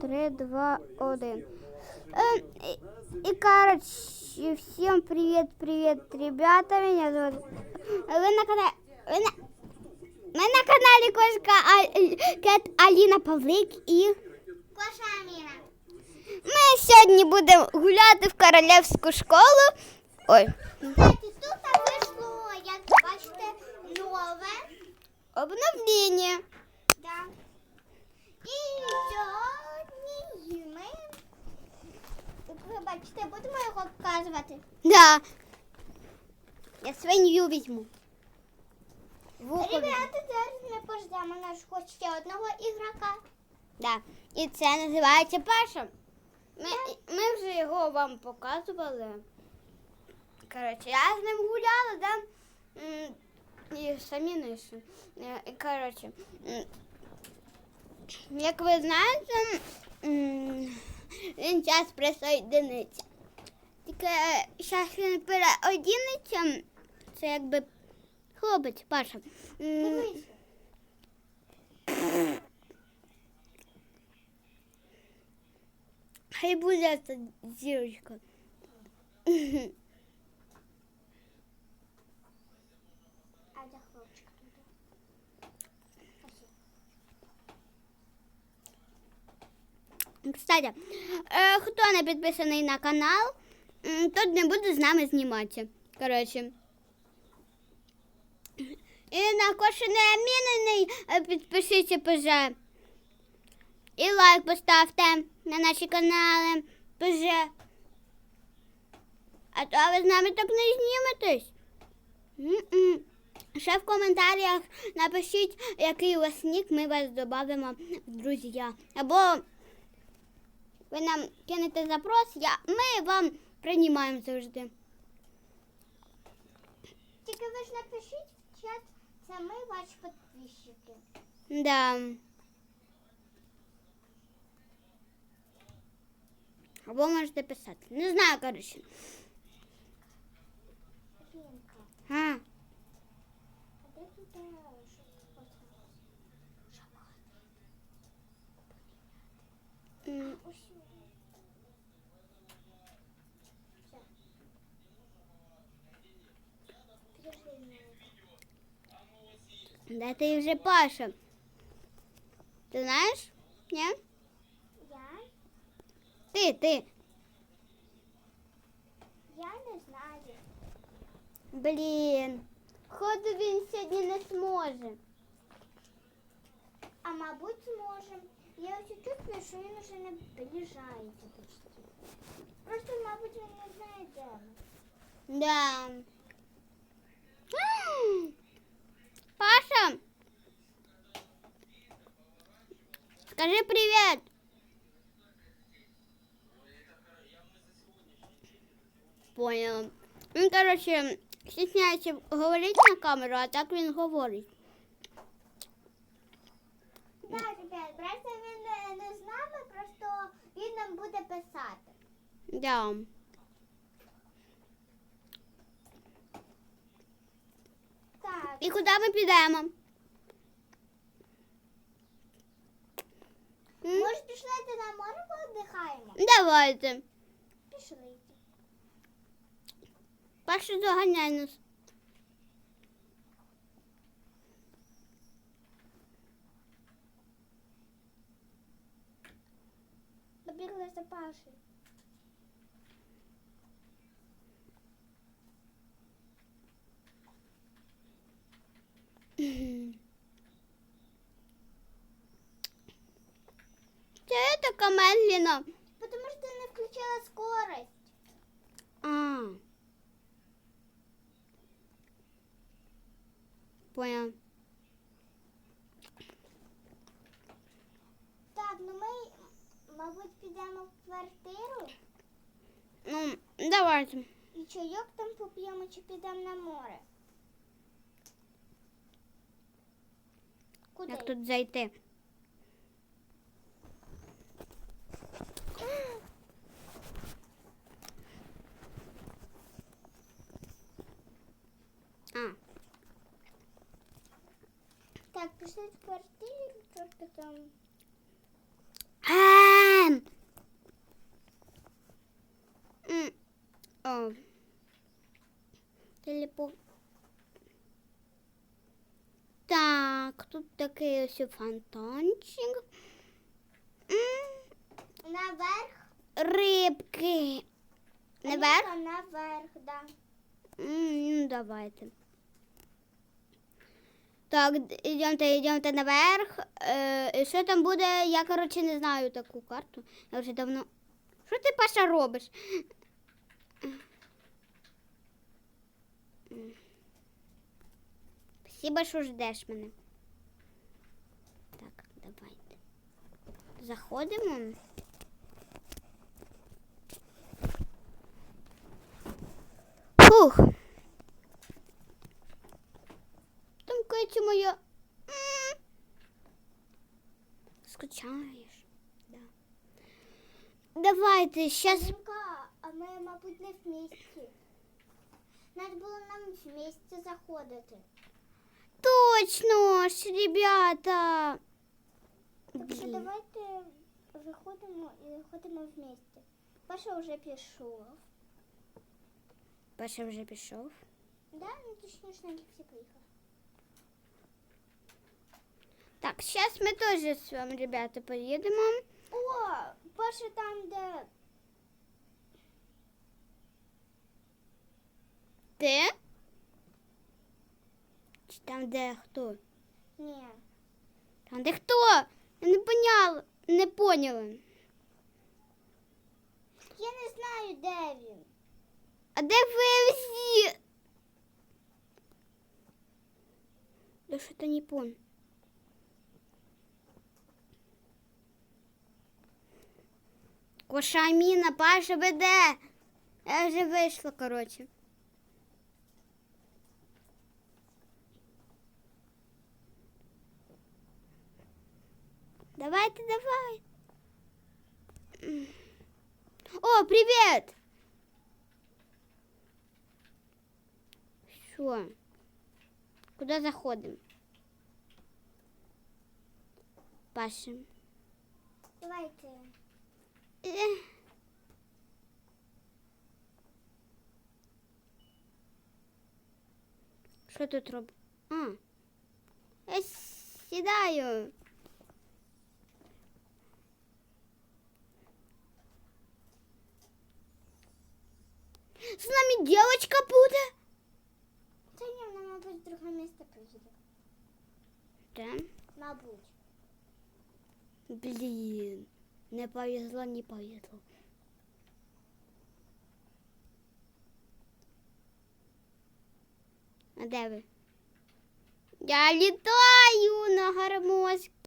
Три, два, один. Э, и, и, короче, всем привет, привет, ребята. Меня зовут... Вы на канале... Вы на... Ми на каналі кошка А- Кет Аліна Павлик і Коша Аміна. ми сьогодні будемо гуляти в королівську школу. Ой, Кстати, тут вийшло, як бачите, нове. обновлення. Да. І сьогодні ми, будемо його показувати. Да. Я свинью візьму. Вухо. Ребята, зараз ми пождемо нашого ще одного ігрока. Да. І це називається першим. Ми, ми вже його вам показували. Коротше, я з ним гуляла, да? М, І самі ниші. І, коротше, м, як ви знаєте, він час присоєдиниться. Тільки зараз він переодінеться, це якби хлопець, Паша. Хай буде ця зірочка. А де хлопчик тут? Кстати, е, хто не підписаний на канал, тот не буде з нами зніматися. Коротше. І на кошене мінений підпишіться, пожа. І лайк поставте на наші канали, пожа. А то ви з нами так не зніметесь. Ще в коментарях напишіть, який у вас нік, ми вас додамо в друзі. Або ви нам кинете запрос, я, ми вам приймаємо завжди. Тільки ви ж напишіть в чат, це ми ваші підписчики. Да. Або можете писати. Не знаю, коротше. Рінка, А, а де тут м, Ось сюди. Все. Підожди мене. де ти вже Паша? Ти знаєш? Ні? Я? Ти, ти. Я не знаю. Блін. Ходу він сьогодні не зможе. А мабуть, зможем. Я ось чувствую, що він уже не приближається почти. Просто, мабуть, він не знає, де ми. Да. М, Паша. Скажи привет. Понял. Він, короче, стесняється говорити на камеру, а так він говорить. Так, ребят, просто буде писати. Да. Так, І куди ми підемо? М? може пішлете на море поодихаємо? Давайте. Пішли. Паша, доганяй нас. Побігли за Пашею. Це я така медленно. Потому ти не включила скорость. А. Понял. Так, ну ми, мабуть, підемо в квартиру Ну, давайте. і чайок там поп'ємо чи підемо на море. Куди? Як тут зайти? А, Так, пішли в квартиру, трохи там. Типу. Так, тут такий ось фонтанчик. Наверх. Рибки. Наверх? Наверх, да. Ну, давайте. Так, йдемте, йдемте наверх. Е, що там буде, я, коротше, не знаю таку карту. Я вже давно. Що ти, Паша, робиш? Спасибо, що ждеш мене. Так, давайте. Заходимо. Фух. Там Катя моя. Скучаєш. Да. Давайте, щас. А ми, мабуть, не вместе. Надо було нам вместе заходити. Точно ж, ребята. Так що Блін. давайте виходимо і заходимо вместе. Паша вже пішов. Паша вже пішов. Да, ну точніше, на ліфті поїхав. Так, зараз ми теж з вами, ребята, поїдемо. О, Паша там, де Ти? Чи там де хто? Ні. Там де хто? Я не поняла. Не поняла. Я не знаю, де він. А де ви всі? Да що то не пон. Кошаміна, Паша веде. Я вже вийшла, коротше. Давайте, давай. О, привіт! Що? Куди заходимо? Паша. Давайте. Що тут робить? А. Я сідаю. З нами дівчинка буде. Та ні, вона, мабуть, в друге місце поїде. Да? Мабуть. Блін. Не повезло, не повезло. А де ви? Я літаю на гармошці.